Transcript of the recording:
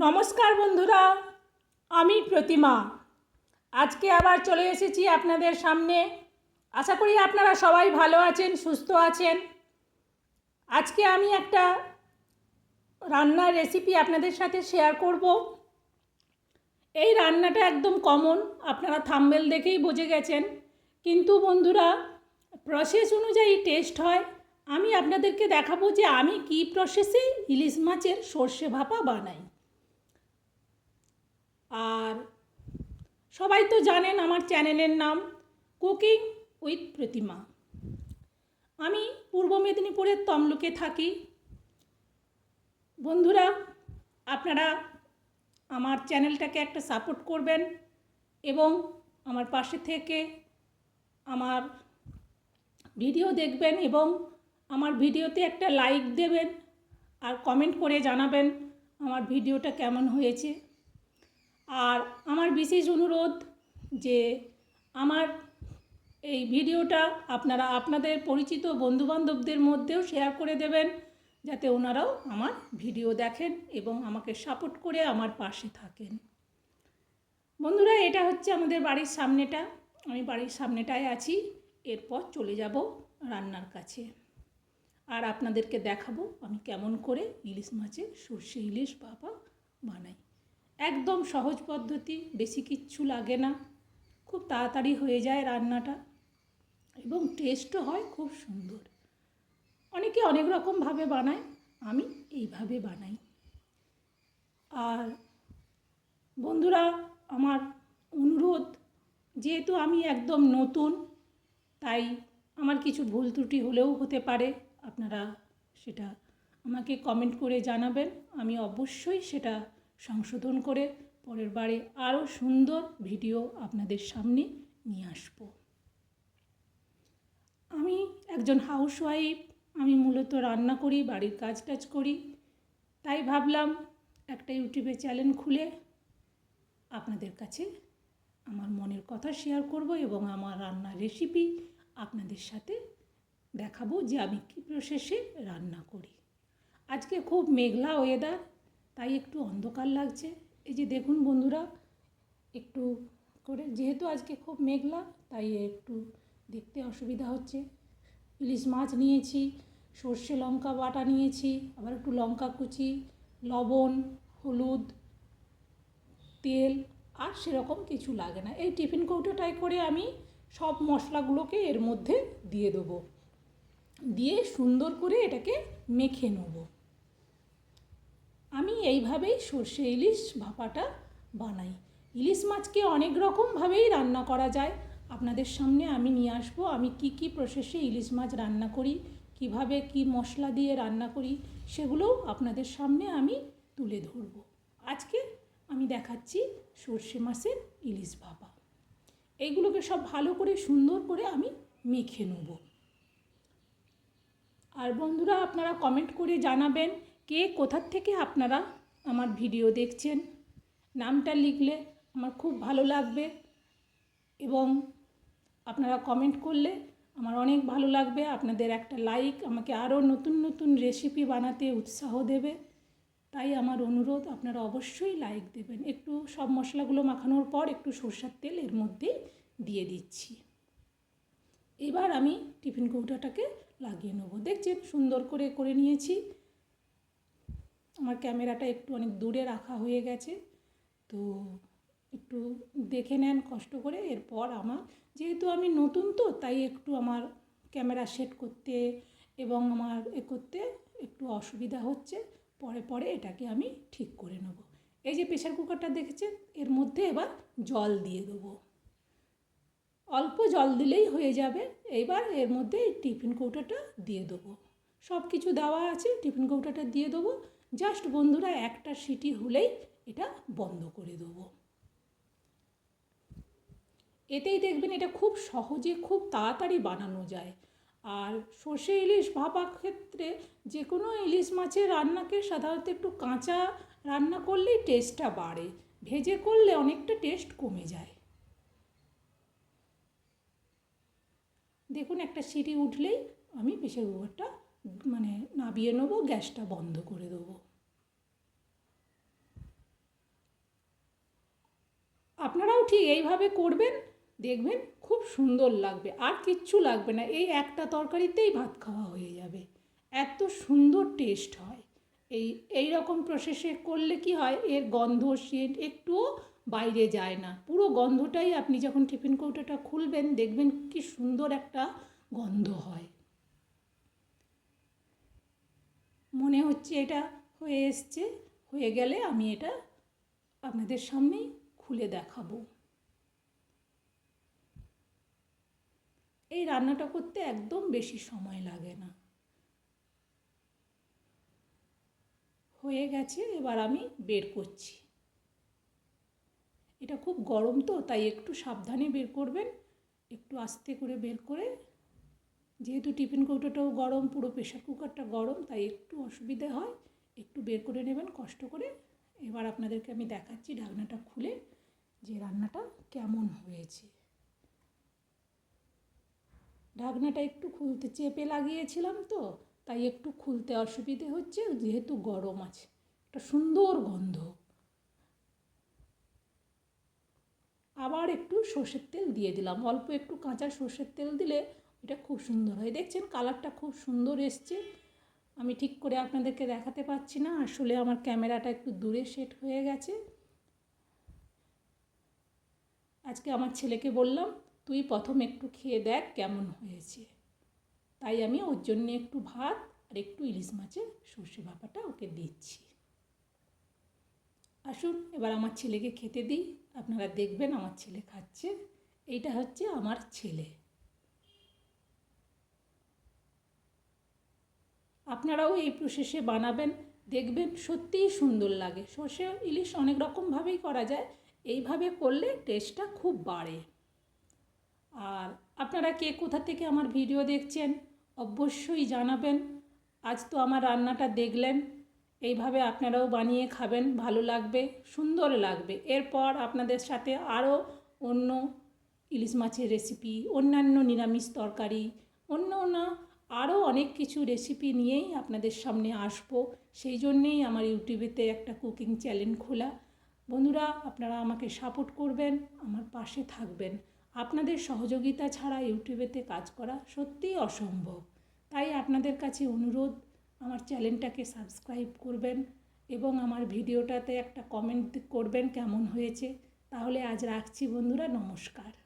নমস্কার বন্ধুরা, আমি প্রতিমা। আজকে আবার চলে এসেছি আপনাদের সামনে। আশা করি আপনারা সবাই ভালো আছেন, সুস্থ আছেন। আজকে আমি একটা রান্নার রেসিপি আপনাদের সাথে শেয়ার করব। এই রান্নাটা একদম কমন আপনারা থাম্বেল দেখেই বুঝে গেছেন। কিন্তু বন্ধুরা প্রসেস অনুযায়ী টেস্ট হয়। আমি আপনাদেরকে দেখাবো যে আমি কি প্রসেসে ইলিশ মাছের সর্ষে ভাপা বানাই। আর সবাই তো জানেন আমার চ্যানেলের নাম কুকিং উইথ প্রতিমা। আমি পূর্ব মেদিনীপুরের তমলুকে থাকি। বন্ধুরা, আপনারা আমার চ্যানেলটাকে একটা সাপোর্ট করবেন এবং আমার পাশে থেকে আমার ভিডিও দেখবেন এবং আমার ভিডিওতে একটা লাইক দেবেন আর কমেন্ট করে জানাবেন আমার ভিডিওটা কেমন হয়েছে। আর আমার বিশেষ অনুরোধ যে আমার এই ভিডিওটা আপনারা আপনাদের পরিচিত বন্ধুবান্ধবদের মধ্যেও শেয়ার করে দেবেন, যাতে ওনারাও আমার ভিডিও দেখেন এবং আমাকে সাপোর্ট করে আমার পাশে থাকেন। বন্ধুরা, এটা হচ্ছে আমাদের বাড়ির সামনেটা। আমি বাড়ির সামনেটায় আছি। এরপর চলে যাব রান্নার কাছে। আর আপনাদেরকে দেখাবো আমি কেমন করে ইলিশ মাছের সর্ষে ইলিশ বাবা বানাই। একদম সহজ পদ্ধতি, বেশি কিচ্ছু লাগে না। খুব তাড়াতাড়ি হয়ে যায় রান্নাটা এবং টেস্টও হয় খুব সুন্দর। অনেকে অনেক রকমভাবে বানায়, আমি এইভাবে বানাই। আর বন্ধুরা, আমার অনুরোধ, যেহেতু আমি একদম নতুন, তাই আমার কিছু ভুল ত্রুটি হলেও হতে পারে, আপনারা সেটা আমাকে কমেন্ট করে জানাবেন। আমি অবশ্যই সেটা সংশোধন করে পরের বারে আরও সুন্দর ভিডিও আপনাদের সামনে নিয়ে আসব। আমি একজন হাউসওয়াইফ আমি মূলত রান্না করি, বাড়ির কাজ টাজ করি। তাই ভাবলাম একটা ইউটিউবে চ্যানেল খুলে আপনাদের কাছে আমার মনের কথা শেয়ার করব এবং আমার রান্নার রেসিপি আপনাদের সাথে দেখাবো যে আমি কী প্রসেসে রান্না করি। আজকে খুব মেঘলা ওয়েদার তাই একটু অন্ধকার লাগছে। এই যে দেখুন বন্ধুরা, একটু করে, যেহেতু আজকে খুব মেঘলা, তাই একটু দেখতে অসুবিধা হচ্ছে। ইলিশ মাছ নিয়েছি, সর্ষে লঙ্কা বাটা নিয়েছি, আবার একটু লঙ্কা কুচি, লবণ, হলুদ, তেল, আর সেরকম কিছু লাগে না। এই টিফিন কৌটোটায় করে আমি সব মশলাগুলোকে এর মধ্যে দিয়ে দেবো। দিয়ে সুন্দর করে এটাকে মেখে নেব। আমি এইভাবেই সর্ষে ইলিশ ভাপাটা বানাই। ইলিশ মাছকে অনেক রকমভাবেই রান্না করা যায়। আপনাদের সামনে আমি নিয়ে আসব। আমি কি কি প্রসেসে ইলিশ মাছ রান্না করি, কীভাবে কি মশলা দিয়ে রান্না করি সেগুলোও আপনাদের সামনে আমি তুলে ধরবো। আজকে আমি দেখাচ্ছি সর্ষে মাছের ইলিশ ভাপা। এইগুলোকে সব ভালো করে, সুন্দর করে আমি মেখে নেব। আর বন্ধুরা, আপনারা কমেন্ট করে জানাবেন কে কোথার থেকে আপনারা আমার ভিডিও দেখছেন? নামটা লিখলে আমার খুব ভালো লাগবে এবং আপনারা কমেন্ট করলে আমার অনেক ভালো লাগবে। আপনাদের একটা লাইক আমাকে আরও নতুন নতুন রেসিপি বানাতে উৎসাহ দেবে। তাই আমার অনুরোধ, আপনারা অবশ্যই লাইক দেবেন। একটু সব মশলাগুলো মাখানোর পর একটু সরষের তেল এর মধ্যে দিয়ে দিচ্ছি। এবার আমি টিফিন কৌটাটাকে লাগিয়ে নেব। দেখছেন সুন্দর করে করে নিয়েছি। আমার ক্যামেরাটা একটু অনেক দূরে রাখা হয়ে গেছে। তো একটু দেখে নেন কষ্ট করে, এরপর আমার, যেহেতু আমি নতুন তো, তাই একটু আমার ক্যামেরা সেট করতে এবং আমার এ করতে একটু অসুবিধা হচ্ছে। পরে পরে এটাকে আমি ঠিক করে নেব। এই যে প্রেশার কুকারটা দেখেছেন, এর মধ্যে এবার জল দিয়ে দেবো। অল্প জল দিলেই হয়ে যাবে। এইবার এর মধ্যে টিফিন কৌটাটা দিয়ে দেবো। সব কিছু দেওয়া আছে, টিফিন কৌটাটা দিয়ে দেবো। জাস্ট বন্ধুরা একটা সিটি হলেই এটা বন্ধ করে দেবো। এতেই দেখবেন এটা খুব সহজে, খুব তাড়াতাড়ি বানানো যায়। আর সর্ষে ইলিশ ভাপা ক্ষেত্রে যে কোনো ইলিশ মাছের রান্নাকে সাধারণত একটু কাঁচা রান্না করলেই টেস্টটা বাড়ে। ভেজে করলে অনেকটা টেস্ট কমে যায়। দেখুন একটা সিটি উঠলেই আমি প্রেশার কুকারটা মানে নাবিয়ে নেব, গ্যাসটা বন্ধ করে দেবো। আপনারাও ঠিক এইভাবে করবেন, দেখবেন খুব সুন্দর লাগবে, আর কিচ্ছু লাগবে না, এই একটা তরকারিতেই ভাত খাওয়া হয়ে যাবে। এত সুন্দর টেস্ট হয়। এই এই রকম প্রসেসে করলে কি হয়, এর গন্ধ সেন্ট একটুও বাইরে যায় না। পুরো গন্ধটাই আপনি যখন টিফিন কৌটাটা খুলবেন, দেখবেন কি সুন্দর একটা গন্ধ হয়। হচ্ছে, এটা হয়ে এসছে, হয়ে গেলে আমি এটা আপনাদের সামনেই খুলে দেখাবো। এই রান্নাটা করতে একদম বেশি সময় লাগে না। হয়ে গেছে, এবার আমি বের করছি। এটা খুব গরম তো, তাই একটু সাবধানে বের করবেন, একটু আস্তে করে বের করে যেহেতু টিফিন কৌটোটাও গরম, পুরো প্রেশার কুকারটা গরম, তাই একটু অসুবিধে হয়। একটু বের করে নেবেন, কষ্ট করে। এবার আপনাদেরকে আমি দেখাচ্ছি ঢাকনাটা খুলে যে রান্নাটা কেমন হয়েছে। ঢাকনাটা একটু খুলতে চেপে লাগিয়েছিলাম তো, তাই একটু খুলতে অসুবিধে হচ্ছে, যেহেতু গরম আছে। একটা সুন্দর গন্ধ। আবার একটু সর্ষের তেল দিয়ে দিলাম। অল্প একটু কাঁচা সর্ষের তেল দিলে এটা খুব সুন্দর হয়। দেখছেন কালারটা খুব সুন্দর এসছে। আমি ঠিক করে আপনাদেরকে দেখাতে পাচ্ছি না। আসলে আমার ক্যামেরাটা একটু দূরে সেট হয়ে গেছে। আজকে আমার ছেলেকে বললাম, তুই প্রথম একটু খেয়ে দেখ কেমন হয়েছে। তাই আমি ওর জন্য একটু ভাত আর একটু ইলিশ মাছের সর্ষে ভাপাটা ওকে দিচ্ছি। আসুন, এবার আমার ছেলেকে খেতে দিই। আপনারা দেখবেন আমার ছেলে খাচ্ছে। এইটা হচ্ছে আমার ছেলে। আপনারাও এই প্রসেসে বানাবেন, দেখবেন সত্যিই সুন্দর লাগে। সর্ষে ইলিশ অনেক রকমভাবেই করা যায়, এইভাবে করলে টেস্টটা খুব বাড়ে। আর আপনারা কে কোথা থেকে আমার ভিডিও দেখছেন, অবশ্যই জানাবেন। আজ তো আমার রান্নাটা দেখলেন, এইভাবে আপনারাও বানিয়ে খাবেন, ভালো লাগবে, সুন্দর লাগবে। এরপর আপনাদের সাথে আরও অন্য ইলিশ মাছের রেসিপি অন্যান্য নিরামিষ তরকারি, অন্য অন্য আরও অনেক কিছু রেসিপি নিয়েই আপনাদের সামনে আসব। সেই জন্যেই আমার ইউটিউবেতে একটা কুকিং চ্যানেল খোলা। বন্ধুরা, আপনারা আমাকে সাপোর্ট করবেন, আমার পাশে থাকবেন। আপনাদের সহযোগিতা ছাড়া ইউটিউবেতে কাজ করা সত্যিই অসম্ভব। তাই আপনাদের কাছে অনুরোধ, আমার চ্যানেলটাকে সাবস্ক্রাইব করবেন এবং আমার ভিডিওটাতে একটা কমেন্ট করবেন কেমন হয়েছে। তাহলে আজ রাখছি বন্ধুরা, নমস্কার।